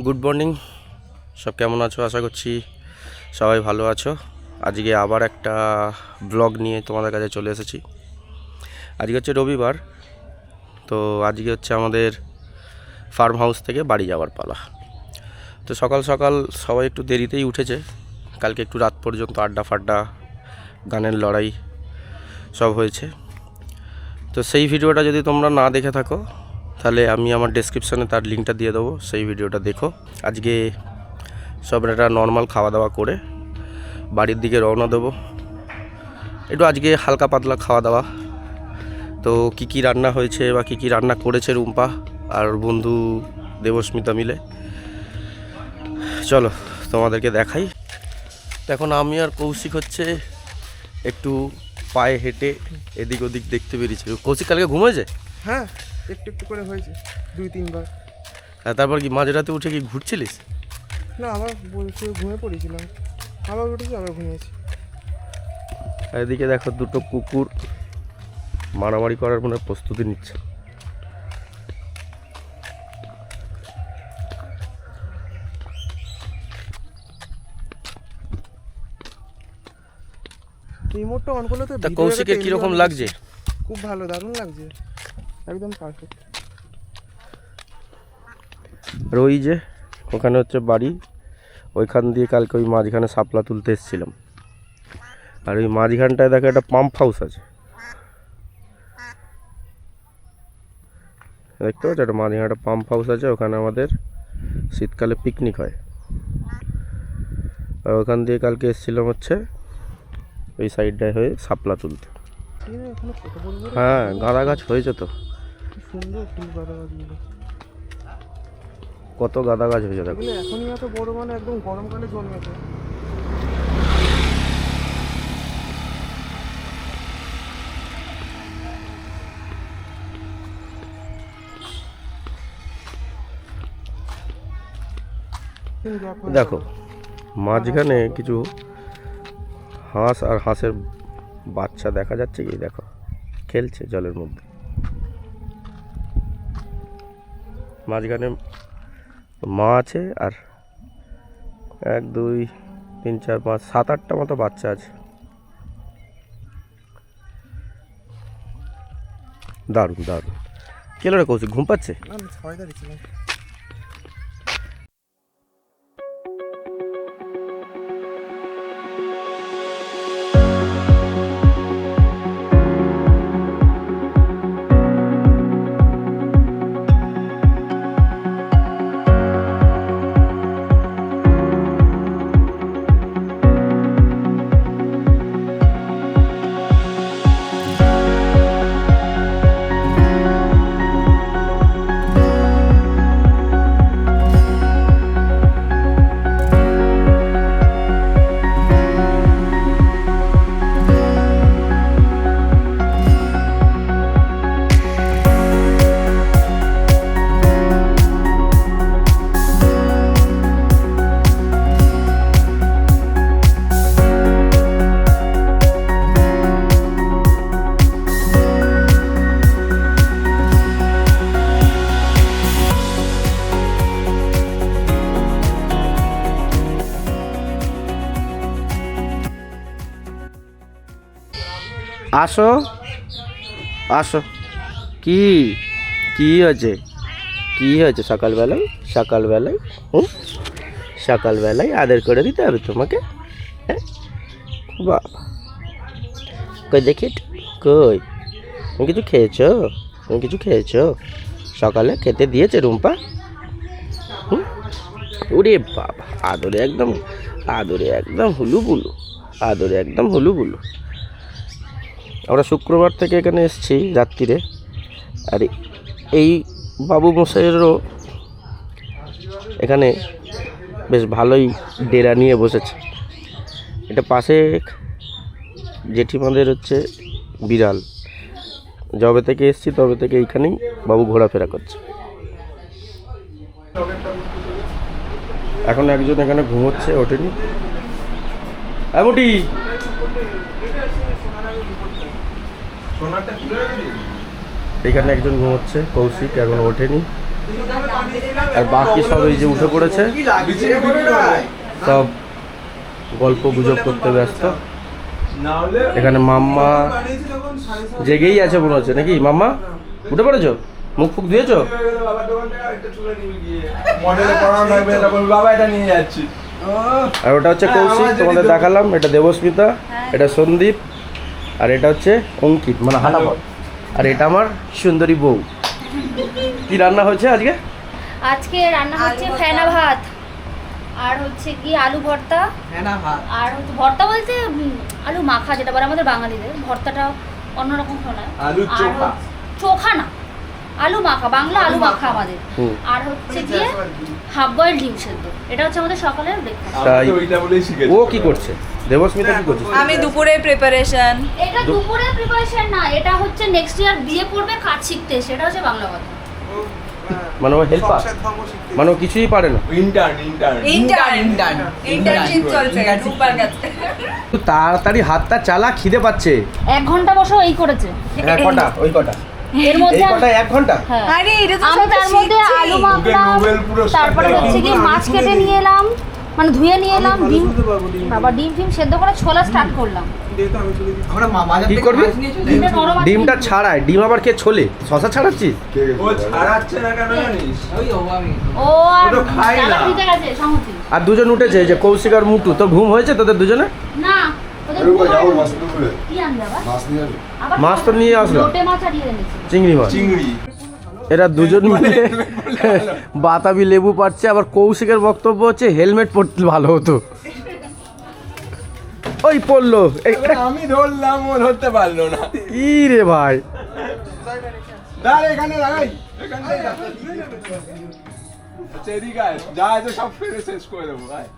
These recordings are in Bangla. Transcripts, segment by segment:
গুড মর্নিং সব কেমন আছো? আশা করছি সবাই ভালো আছো। আজকে আবার একটা ব্লগ নিয়ে তোমাদের কাছে চলে এসেছি। আজকে হচ্ছে রবিবার, তো আজকে হচ্ছে আমাদের ফার্ম হাউস থেকে বাড়ি যাওয়ার পালা। তো সকাল সকাল সবাই একটু দেরিতেই উঠেছে। কালকে একটু রাত পর্যন্ত আড্ডা ফাড্ডা, গানের লড়াই সব হয়েছে। তো সেই ভিডিওটা যদি তোমরা না দেখে থাকো তাহলে আমি আমার ডেসক্রিপশানে তার লিঙ্কটা দিয়ে দেবো, সেই ভিডিওটা দেখো। আজকে সব একটা নর্মাল খাওয়া দাওয়া করে বাড়ির দিকে রওনা দেবো। একটু আজকে হালকা পাতলা খাওয়া দাওয়া তো কি কি রান্না হয়েছে বা কি কি রান্না করেছে রুম্পা আর বন্ধু দেবস্মিতা মিলে? চলো তোমাদেরকে দেখাই। এখন আমি আর কৌশিক হচ্ছে একটু পায়ে হেঁটে এদিক ওদিক দেখতে বেরিয়েছি। কৌশিক কালকে ঘুমেছে হ্যাঁ। একটু একটু করে হয়েছে দুই তিনবার। আর তারপর কি মাঝরাতে উঠে কি ঘুরছিলিস? না আবার বলছে ঘুমিয়ে পড়েছিলাম। আবার উঠেছি আবার ঘুমিয়েছি। এদিকে দেখো দুটো কুকুর মারামারি করার মনে প্রস্তুতি নিচ্ছে। রিমোটটা অন করলে তো কৌশিকের কীরকম লাগছে? খুব ভালো দারুণ লাগছে। একদম পারফেক্ট আর ওই যে ওখানে হচ্ছে বাড়ি। ওইখান দিয়ে কালকে ওই মাঝখানে শাপলা তুলতে এসেছিলাম। আর ওই মাঝখানটায় দেখো একটা পাম্প হাউস আছে। দেখতে পাচ্ছ? একটা মাঝখানে একটা পাম্প হাউস আছে ওখানে আমাদের শীতকালে পিকনিক হয়। আর ওখান দিয়ে কালকে এসেছিলাম হচ্ছে ওই সাইডটায় হয়ে শাপলা তুলতে। হ্যাঁ গাঁদা গাছ হয়েছে তো। সুন্দর ফুল গাঁদা গাছগুলো কত গাঁদা গাছ হয়েছে দেখো। এখনই এত বড় মানে একদম গরমকালে জন্মেছে দেখো মাঝখানে কিছু হাঁস আর হাঁসের বাচ্চা দেখা যাচ্ছে কি? দেখো খেলছে জলের মধ্যে। মাঝখানে মা আছে আর এক, দুই, তিন, চার, পাঁচ, সাত, আটটা মতো বাচ্চা আছে। দারুণ দারুণ। কেলো রে কৌশিক, ঘুম পাচ্ছে? আসো। আসো। কি? কি হয়েছে? কি হয়েছে? সকালবেলায়? সকালবেলায়? হুম? সকালবেলায় আদর করে দিতে হবে তোমাকে? হ্যাঁ? বাবা। কই দেখি কই? তুমি কিছু খেয়েছো? তুমি কিছু খেয়েছো? সকালে খেতে দিয়েছে রুম্পা? হুম? ওরে বাবা, আদরে একদম আদরে একদম হুলু বুলু আদরে একদম হুলু বুলু আমরা শুক্রবার থেকে এখানে এসেছি রাত্রিরে আর এই বাবু মশাইয়েরও এখানে বেশ ভালোই ডেরা নিয়ে বসেছে। এটা পাশে জেঠিমাদের হচ্ছে বিড়াল। যবে থেকে এসেছি তবে থেকে এইখানেই বাবু ঘোরাফেরা করছে। এখন একজন এখানে ঘুমোচ্ছে ওঠেনি। এমনটি এখানে একজন ঘুমোচ্ছে কৌশিক এখন ওঠেনি। আর বাকি সব এই যে উঠে পড়েছে সব গল্প গুজব করতে ব্যস্ত। এখানে মাম্মা জেগেই আছে মনে হচ্ছে নাকি? মাম্মা উঠে পড়েছো? মুখ ফুক দিয়েছ মডেলে পড়ানো থাকবে এটা বলবি বাবা এটা নিয়ে যাচ্ছি। আর ওটা হচ্ছে কৌশিক তোমাদের দেখালাম এটা দেবস্মিতা এটা সন্দীপ। আর এটা হচ্ছে অঙ্কিত মানে হাঁটাপথ আর এটা আমার সুন্দরী বউ। কি রান্না হয়েছে আজকে? আজকে রান্না হচ্ছে ফেনা ভাত আর হচ্ছে কি আলু ভর্তা। আর হচ্ছে ভর্তা বলতে আলু মাখা যেটা বলে আমাদের বাঙালিদের ভর্তাটা অন্যরকম শোনায় আলু চোখা। হচ্ছে- চোখা না আলু মাখা বাংলা আলু মাখা আমাদের। আর হচ্ছে গিয়ে হাফ বয়েল ডিম সেদ্ধ। এটা হচ্ছে আমাদের সকালের ব্রেকফাস্ট তাই- ও কি করছে? দেবস্মিতা কি করছে? আমি দুপুরে প্রিপারেশন এটা দুপুরে প্রিপারেশন না এটা হচ্ছে নেক্সট ইয়ার বিয়ে পড়বে কাজ শিখতে সেটা হচ্ছে বাংলা কথা। মানে ও হেল্পার মানে ও কিছুই পারে না। ইন্টার্ন ইন্টার্ন ইন্টার্ন ইন্টার্নশিপ চলছে রূপার কাছে। একটু তাড়াতাড়ি হাতটা চালা খিদে পাচ্ছে। এক ঘণ্টা বসে এই করেছে। হ্যাঁ কটা ওই কটা। এর মধ্যে এক ঘণ্টা? হ্যাঁ। আরে এটা তো আমি তার মধ্যে আলু মাখলাম তারপরে হচ্ছে কি মাছ কেটে নিয়ে এলাম মানে ধুয়ে নিয়ে এলাম ডিম বাবা ডিম ফিম সেদ্ধ করে ছোলা স্টার্ট করলাম। কি করবি? ডিমটা ছাড়ায় ডিম আবার কে ছোলে? শশা ছাড়াচ্ছিস? আর সংহতি আর দুজন উঠেছে যে কৌশিক আর মুটু তোর ঘুম হয়েছে তোদের দুজনে? না মাছ তো নিয়ে আসলো। চিংড়ি মাছ? চিংড়ি। এরা দুজন মিলে বাতাবি লেবু পাচ্ছে আবার কৌশিকের বক্তব্য হচ্ছে হেলমেট পরতে ভালো হতো। ওই পড়ল। আমি ধরলাম ও ধরতে পারল না। কি রে ভাই এখানে। আচ্ছা। যা সব ফেলে শেষ করে দেবো আয়।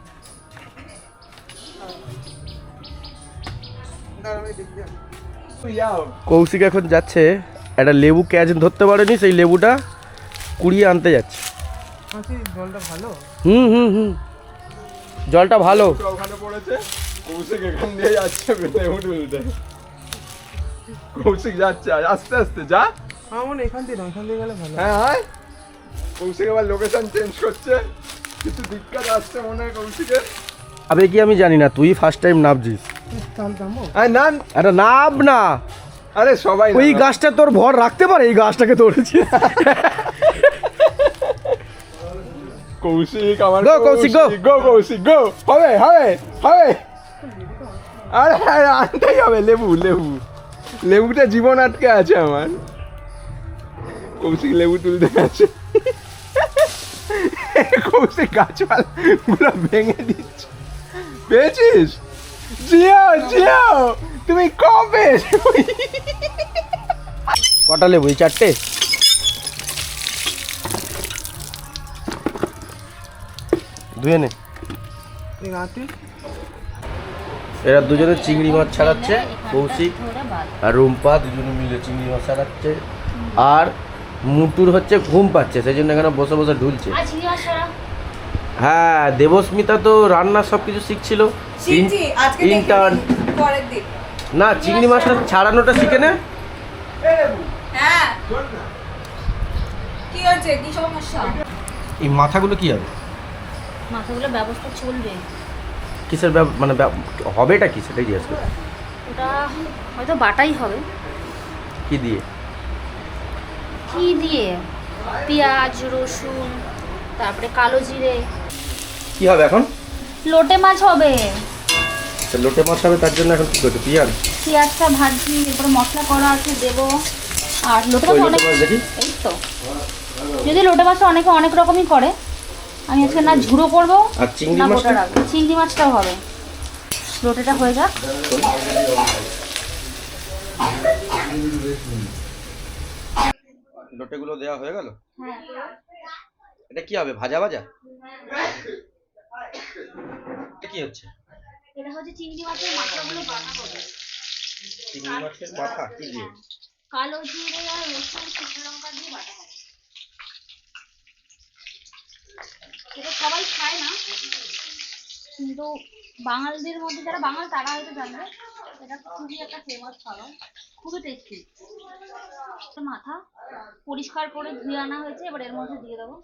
কৌশিক এখন যাচ্ছে একটা লেবু ক্যাচ ধরতে পারেনি সেই লেবুটা কুড়িয়ে আনতে যাচ্ছে। জলটা ভালো হুম হুম হুম। জলটা ভালো। ওখানে পড়েছে কৌশিক এখান দিয়ে যাচ্ছে লেবু তুলতে কৌশিক যাচ্ছে আস্তে আস্তে যা। আমার এখান না এখান থেকে গেলে ভালো হ্যাঁ আয়। কৌশিক আবার লোকেশন চেঞ্জ করছে। কিছু দিক্কত আসছে মনে হয় কৌশিকের। আবে কি আমি জানি না তুই ফার্স্ট টাইম আরে না আরে নাম না। আরে সবাই ওই গাছটা তোর ভর রাখতে পারে এই গাছটাকে ধরেছি। কৌশিক আমার Go, কৌশিক, go. গো কৌশিক গো। হবে হবে হবে। আরে আরে আনতেই হবে লেবু লেবু। লেবুটা জীবন আটকে আছে আমার। কৌশিক লেবু তুলতে গেছে। কৌশিক গাছপালা গুলো ভেঙে দিচ্ছে। পেয়েছিস? জিও জিও তুমি কবে? কটা লেবু এই চারটে? ধুয়ে নে এরা দুজনে চিংড়ি মাছ ছাড়াচ্ছে কৌশিক আর রুম্পা দুজনে মিলে চিংড়ি মাছ ছাড়াচ্ছে। আর মুটুর হচ্ছে ঘুম পাচ্ছে সেই জন্য এখানে বসে বসে ঢুলছে? হ্যাঁ দেবস্মিতা তো রান্না সব কিছু শিখছিল। ইন্টার্ন না চিংড়ি মাছটা ছাড়ানোটা শিখে নে। হ্যাঁ। এই মাথাগুলো কি হবে? মাথাগুলো ব্যবস্থা চলবে। কিসের ব্যব- মানে হবেটা কি সেটাই জিজ্ঞেস করি ওটা হয়তো বাটাই হবে। কি দিয়ে? কি দিয়ে? পেঁয়াজ রসুন তারপরে কালো জিরে। কি হবে এখন? লোটে মাছ হবে। তা লোটে মাছ হবে তার জন্য এখন কি করছে পিয়ান পেঁয়াজটা ভাজি এরপরে মশলা করা আছে দেবো। আর লোটে মাছ অনেক এই তো। যদি লোটে মাছটা অনেকে অনেক রকমই করে। আমি আজকে না ঝুড়ো করব আর চিংড়ি মাছটা? চিংড়ি মাছটাও হবে। লোটেটা হয়ে যাক। লোটেগুলো দেওয়া হয়ে গেল? এটা কি হবে ভাজা ভাজা? এটা কি হচ্ছে? এটা হচ্ছে চিংড়ি মাছের মাথাগুলো বাটা হবে চিংড়ি মাছের মাথা কি দিয়ে? কালো জিরে আর রসুন শুকনো লঙ্কা দিয়ে বাটা হবে এটা সবাই খায় না কিন্তু বাঙালিদের মধ্যে যারা বাঙাল তারা হয়তো জানবে এটা খুবই একটা ফেমাস খাবার খুবই টেস্টি মাথা পরিষ্কার করে ধুয়ে আনা হয়েছে এবার এর মধ্যে দিয়ে দেবো।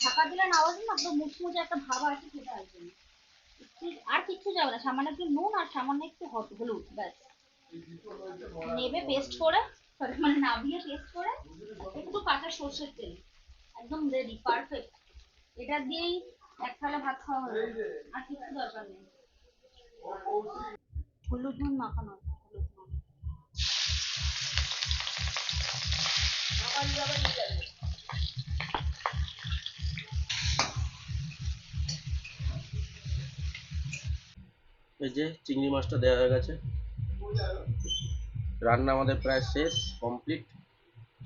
ঢাকা দিলে না আওয়াজ না? একটা ভাব আছে সেটা আসবে আর যাবে না, সামান্য একটু নুন আর সামান্য একটু হল- হলুদ, ব্যাস। নেবে পেস্ট করে মানে নাবিয়ে পেস্ট করে, একটু কাঁচা সর্ষের তেল। একদম রেডি পারফেক্ট এটা দিয়েই এক থালা ভাত খাওয়া হবে আর কিছু দরকার নেই। হলুদ নুন মাখানো আছে, হলুদ নুন এই যে চিংড়ি মাছটা দেওয়া হয়ে গেছে। রান্না আমাদের প্রায় শেষ কমপ্লিট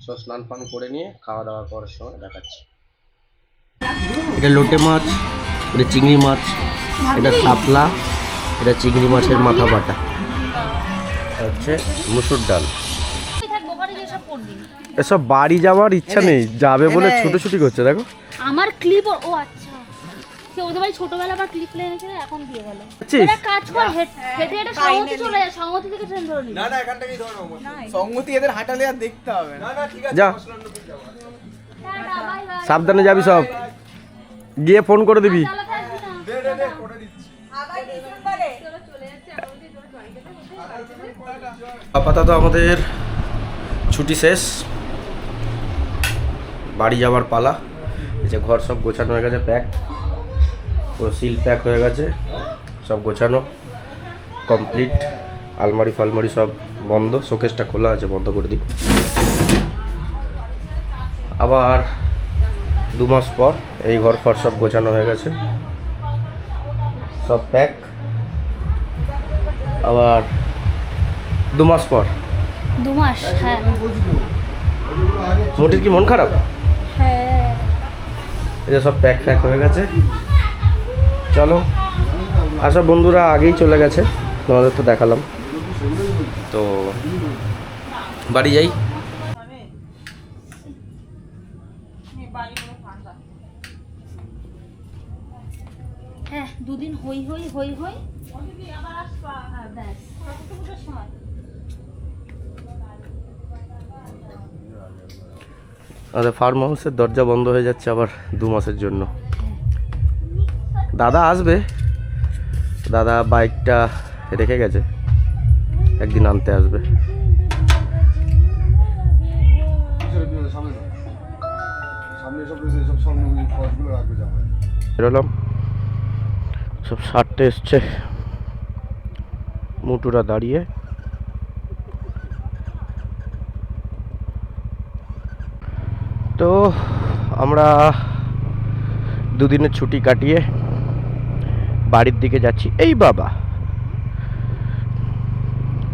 সব স্নান ফান করে নিয়ে খাওয়া দাওয়া করার সময় দেখাচ্ছি। এটা লোটে মাছ, এটা চিংড়ি মাছ, এটা শাপলা, এটা চিংড়ি মাছের মাথা বাটা। হচ্ছে মুসুর ডাল। এসব বাড়ি যাওয়ার ইচ্ছা নেই যাবে বলে ছুটোছুটি করছে দেখো। আমার ক্লিপ ও আচ্ছা। সে ওদের বাড়ি ছোটবেলা আবার ক্লিপ প্লে এনেছিল এখন দিয়ে গেল আছিস? একটা কাজ কর হেঁটে হেঁটে হেঁটে সংহতি চলে যায় সংহতি থেকে ট্রেন ধরে নিবি সঙ্গতি এদের হাঁটালে আর দেখতে হবে না। যা। Tata, bye bye. সাবধানে যাবি সব। গিয়ে ফোন করে দিবি। না। আপাতত আমাদের ছুটি শেষ। বাড়ি যাওয়ার পালা। এই যে ঘর সব গোছানো হয়ে গেছে প্যাক পুরো সিল প্যাক হয়ে গেছে সব গোছানো। কমপ্লিট আলমারি ফালমারি সব বন্ধ শোকেসটা খোলা আছে বন্ধ করে দিই। আবার দু মাস পর এই ঘর ফর সব গোছানো হয়ে গেছে। সব প্যাক আবার দু মাস পর। দু মাস হ্যাঁ। মোটির কি মন খারাপ? যে সব প্যাক ফ্যাক হয়ে গেছে। চলো। আসা বন্ধুরা আগেই চলে গেছে। তোমাদের তো দেখালাম। তো বাড়ি যাই। হ্যাঁ দুদিন হই হই হই হই হ্যাঁ, ব্যাস সরস্বতী পুজোর সময় আমাদের ফার্ম হাউসের দরজা বন্ধ হয়ে যাচ্ছে আবার দু মাসের জন্য। দাদা আসবে। দাদা বাইকটা রেখে গেছে। একদিন আনতে আসবে। বেরোলাম। সব সারতে এসছে। মুটুরা দাঁড়িয়ে। তো আমরা দুদিনের ছুটি কাটিয়ে বাড়ির দিকে যাচ্ছি। এই বাবা!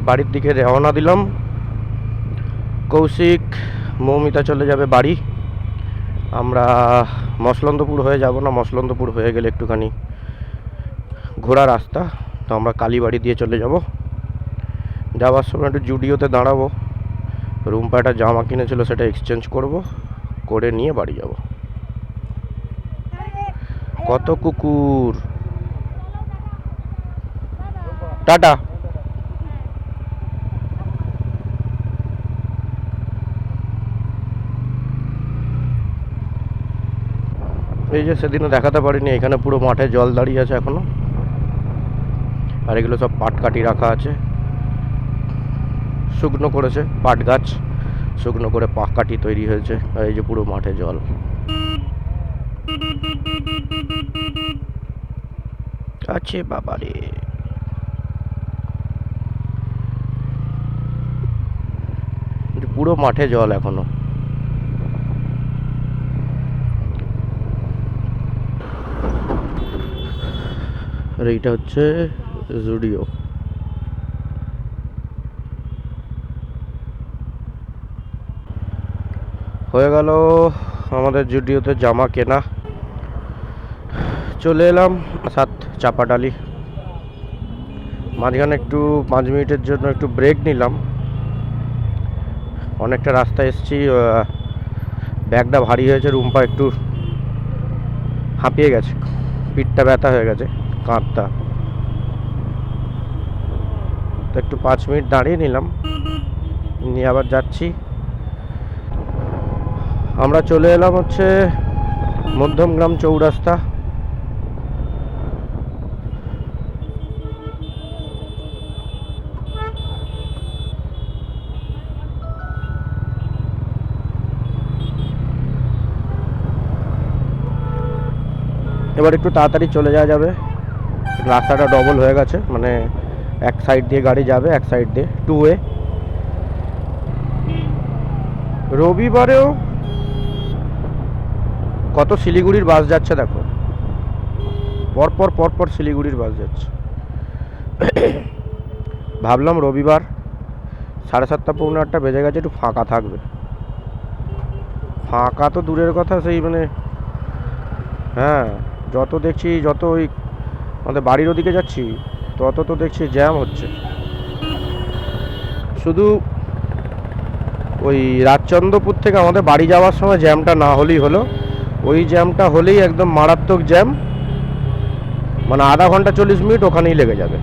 বাড়ির দিকে রওনা দিলাম। কৌশিক, মৌমিতা চলে যাবে বাড়ি। আমরা মসলন্দপুর হয়ে যাব না, মসলন্দপুর হয়ে গেলে একটুখানি ঘোরা রাস্তা। তো আমরা কালীবাড়ি দিয়ে চলে যাব। যাওয়ার সময় একটু জুডিওতে দাঁড়াবো। রুম্পা একটা জামা কিনেছিল, সেটা এক্সচেঞ্জ করব। করে নিয়ে বাড়ি যাব। কত কুকুর? টাটা। এই যে সেদিনও দেখাতে পারিনি, এখানে পুরো মাঠে জল দাঁড়িয়ে আছে এখনও। আর এগুলো সব পাট কাটি রাখা আছে। শুকনো করেছে পাট গাছ। শুকনো করে পাট কাটি তৈরি হয়েছে, আর এই যে পুরো মাঠে জল। আছে বাবারে পুরো মাঠে জল এখনও। আর এইটা হচ্ছে জুডিও। হয়ে গেল আমাদের জুডিওতে জামা কেনা। চলে এলাম সাত চাপাডালি। মাঝখানে একটু পাঁচ মিনিটের জন্য একটু ব্রেক নিলাম। অনেকটা রাস্তা এসছি ব্যাগটা ভারী হয়েছে, রুম্পা একটু হাঁপিয়ে গেছে। পিঠটা ব্যথা হয়ে গেছে, কাঁধটা। তো একটু পাঁচ মিনিট দাঁড়িয়ে নিলাম। নিয়ে আবার যাচ্ছি। আমরা চলে এলাম হচ্ছে মধ্যমগ্রাম চৌরাস্তা। এবার একটু তাড়াতাড়ি চলে যাওয়া যাবে। রাস্তাটা ডবল হয়ে গেছে মানে এক সাইড দিয়ে গাড়ি যাবে, এক সাইড দিয়ে টু ওয়ে রবিবারেও কত শিলিগুড়ির বাস যাচ্ছে দেখো। পরপর পরপর শিলিগুড়ির বাস যাচ্ছে। ভাবলাম রবিবার সাড়ে সাতটা পৌনে আটটা বেজে গেছে, একটু ফাঁকা থাকবে। ফাঁকা তো দূরের কথা, সেই মানে হ্যাঁ যত দেখছি, যত ওই আমাদের বাড়ির ওদিকে যাচ্ছি, তত তো দেখছি জ্যাম হচ্ছে। শুধু ওই রাজচন্দ্রপুর থেকে আমাদের বাড়ি যাওয়ার সময় জ্যামটা না হলেই হলো। ওই জ্যামটা হলেই একদম মারাত্মক জ্যাম মানে আধা ঘণ্টা চল্লিশ মিনিট ওখানেই লেগে যাবে।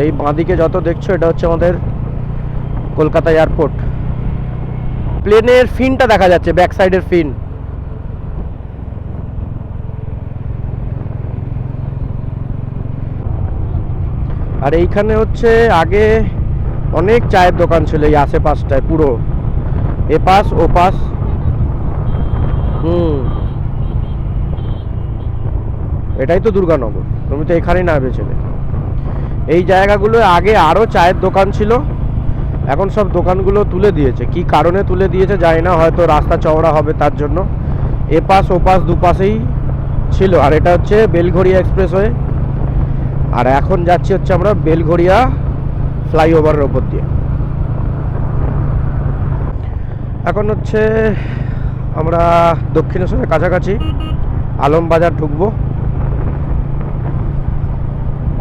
এই বাঁদিকে যত দেখছ, এটা হচ্ছে আমাদের কলকাতা এয়ারপোর্ট প্লেনের ফিনটা দেখা যাচ্ছে ব্যাক সাইডের ফিন। আর এইখানে হচ্ছে আগে অনেক চায়ের দোকান ছিল এই আশেপাশটায়, পুরো। এ পাশ ও পাশ হুম। এটাই তো দুর্গানগর, তুমি তো এখানেই নামবে ছেলে এই জায়গাগুলো আগে আরও চায়ের দোকান ছিল। এখন সব দোকানগুলো তুলে দিয়েছে। কি কারণে তুলে দিয়েছে জানি না, হয়তো রাস্তা চওড়া হবে তার জন্য। এপাশ ওপাশ দুপাশেই ছিল। আর এটা হচ্ছে বেলঘড়িয়া এক্সপ্রেসওয়ে। আর এখন যাচ্ছি হচ্ছে আমরা বেলঘড়িয়া ফ্লাইওভারের ওপর দিয়ে। এখন হচ্ছে আমরা দক্ষিণেশ্বরের কাছাকাছি আলমবাজার ঢুকবো।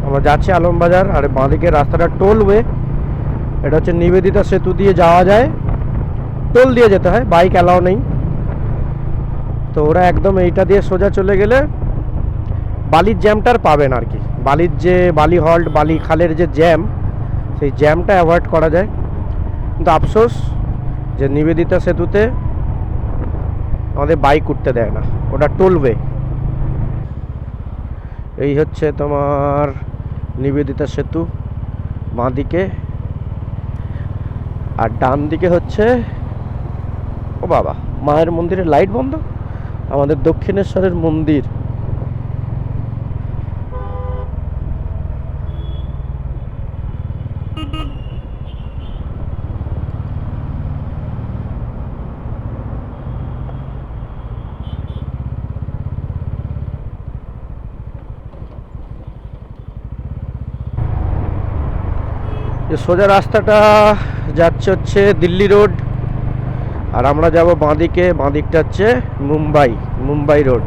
আমরা যাচ্ছি আলমবাজার, আর বাঁদিকে রাস্তাটা টোল ওয়ে এটা হচ্ছে নিবেদিতা সেতু দিয়ে যাওয়া যায়। টোল দিয়ে যেতে হয়, বাইক অ্যালাও নেই। তো ওরা একদম এইটা দিয়ে সোজা চলে গেলে বালির জ্যামটার পাবেন আর কি বালির যে বালি হল্ট, বালি খালের যে জ্যাম, সেই জ্যামটা অ্যাভয়েড করা যায়। কিন্তু আফসোস যে নিবেদিতা সেতুতে আমাদের বাইক উঠতে দেয় না, ওটা টোল ওয়ে এই হচ্ছে তোমার নিবেদিতা সেতু, বাঁদিকে আর ডান দিকে হচ্ছে ও বাবা মায়ের মন্দিরের লাইট বন্ধ? আমাদের দক্ষিণেশ্বরের মন্দির। যে সোজা রাস্তাটা যাচ্ছে হচ্ছে দিল্লি রোড, আর আমরা যাব বাঁদিকে, বাঁদিকটা হচ্ছে মুম্বাই মুম্বাই রোড।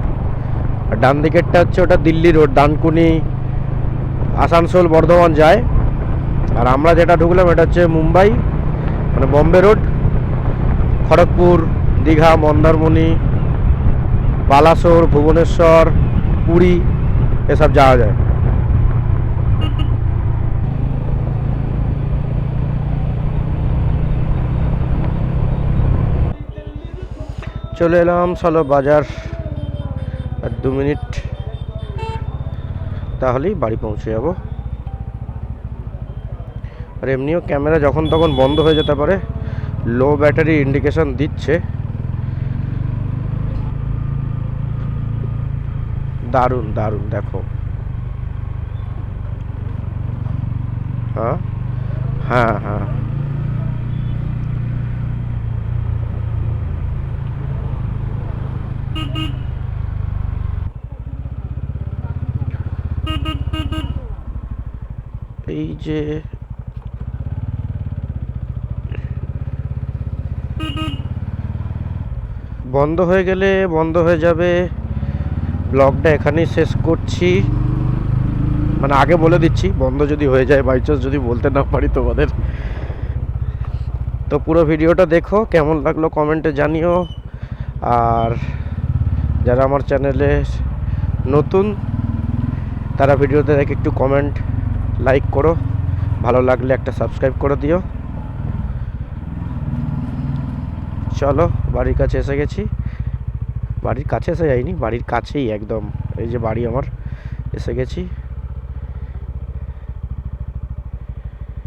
আর ডান দিকেরটা হচ্ছে ওটা দিল্লি রোড, ডানকুনি, আসানসোল, বর্ধমান যায়। আর আমরা যেটা ঢুকলাম এটা হচ্ছে মুম্বাই মানে বম্বে রোড। খড়গপুর, দীঘা, মন্দারমণি, বালাসোর, ভুবনেশ্বর, পুরী, এসব যাওয়া যায়। চলে এলাম চলো বাজার। আর দু মিনিট। তাহলেই বাড়ি পৌঁছে যাব। আর এমনিও ক্যামেরা যখন তখন বন্ধ হয়ে যেতে পারে। লো ব্যাটারি ইন্ডিকেশন দিচ্ছে। দারুণ দারুণ, দেখো। হ্যাঁ হ্যাঁ হ্যাঁ এই যে বন্ধ হয়ে গেলে বন্ধ হয়ে যাবে। ব্লগটা এখানেই শেষ করছি। মানে আগে বলে দিচ্ছি, বন্ধ যদি হয়ে যায় বাই চান্স যদি বলতে না পারি তোমাদের। তো পুরো ভিডিওটা দেখো, কেমন লাগল কমেন্টে জানিও। আর যারা আমার চ্যানেলে নতুন, তারা ভিডিওতে দেখে একটু কমেন্ট লাইক করো। ভালো লাগলে একটা সাবস্ক্রাইব করে দিও। চলো, বাড়ির কাছে এসে গেছি। বাড়ির কাছে এসে যাইনি, বাড়ির কাছেই একদম, এই যে বাড়ি আমার, এসে গেছি।